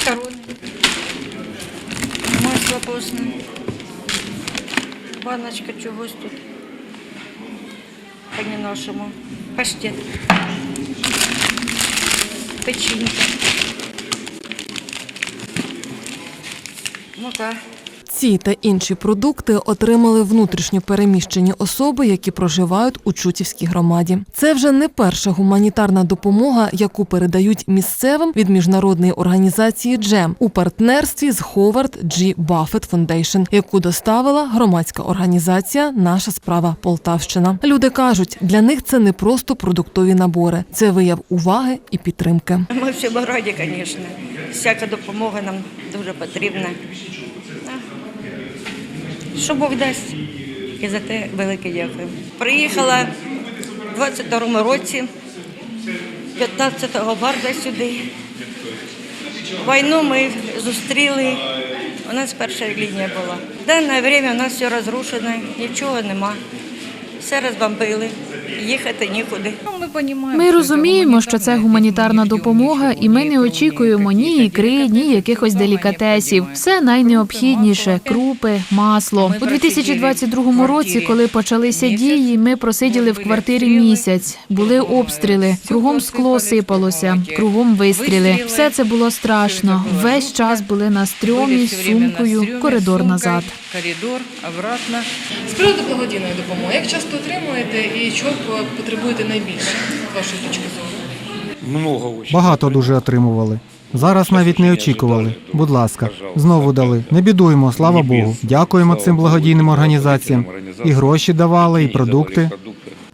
Макароны. Масло постное. Баночка чогось тут. По-нашему. Паштет. Печенька. Мука. Ці та інші продукти отримали внутрішньо переміщені особи, які проживають у Чутівській громаді. Це вже не перша гуманітарна допомога, яку передають місцевим від міжнародної організації Джем у партнерстві з Howard G. Buffett Foundation, яку доставила громадська організація Наша справа Полтавщина. Люди кажуть, для них це не просто продуктові набори, це вияв уваги і підтримки. Ми всі раді, звісно. Всяка допомога нам дуже потрібна. Що Бог дасть. І за те велике дякую. Приїхала в 22-му році, 15 барда сюди. Війну ми зустріли. У нас перша лінія була. В дане время у нас все розрушено, нічого нема. Все розбомбили, їхати нікуди. Ми розуміємо, що це гуманітарна допомога, і ми не очікуємо ні ікри, ні якихось делікатесів. Все найнеобхідніше крупи, масло. У 2022 році, коли почалися дії, ми просиділи в квартирі місяць. Були обстріли, кругом скло сипалося, кругом вистріли. Все це було страшно. Весь час були на стрьомі з сумкою, коридор назад. Коридор, обратно. З приводу благодійної допомоги, як часто отримуєте і чого потребуєте найбільше, з вашої точки зору? Багато дуже отримували. Зараз навіть не очікували. Будь ласка, знову дали. Не бідуємо, слава Богу. Дякуємо цим благодійним організаціям. І гроші давали, і продукти.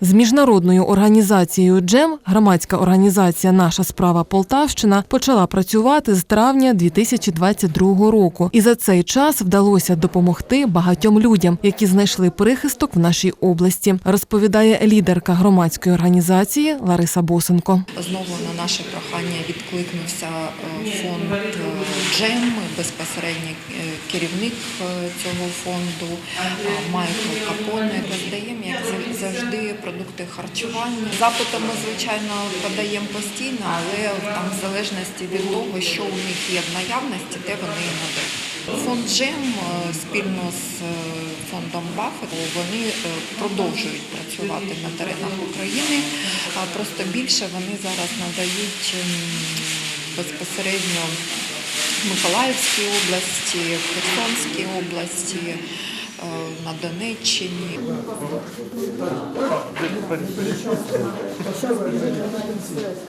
З міжнародною організацією Джем громадська організація Наша справа Полтавщина почала працювати з травня 2022 року, і за цей час вдалося допомогти багатьом людям, які знайшли прихисток в нашій області, розповідає лідерка громадської організації Лариса Босенко. Знову на наше прохання відкликнувся е, фонд е, Джем, безпосередній е, керівник цього фонду Майкл Капоне. Роздаємо, як завжди, продукти харчування. Запити ми, звичайно, подаємо постійно, але там в залежності від того, що у них є в наявності, те вони і надають. Фонд Джем е, спільно з е, фондом Баффет вони е, продовжують працювати на теренах України. Просто більше вони зараз надають ем, безпосередньо в Миколаївській області, в Херсонській області, на Донеччині.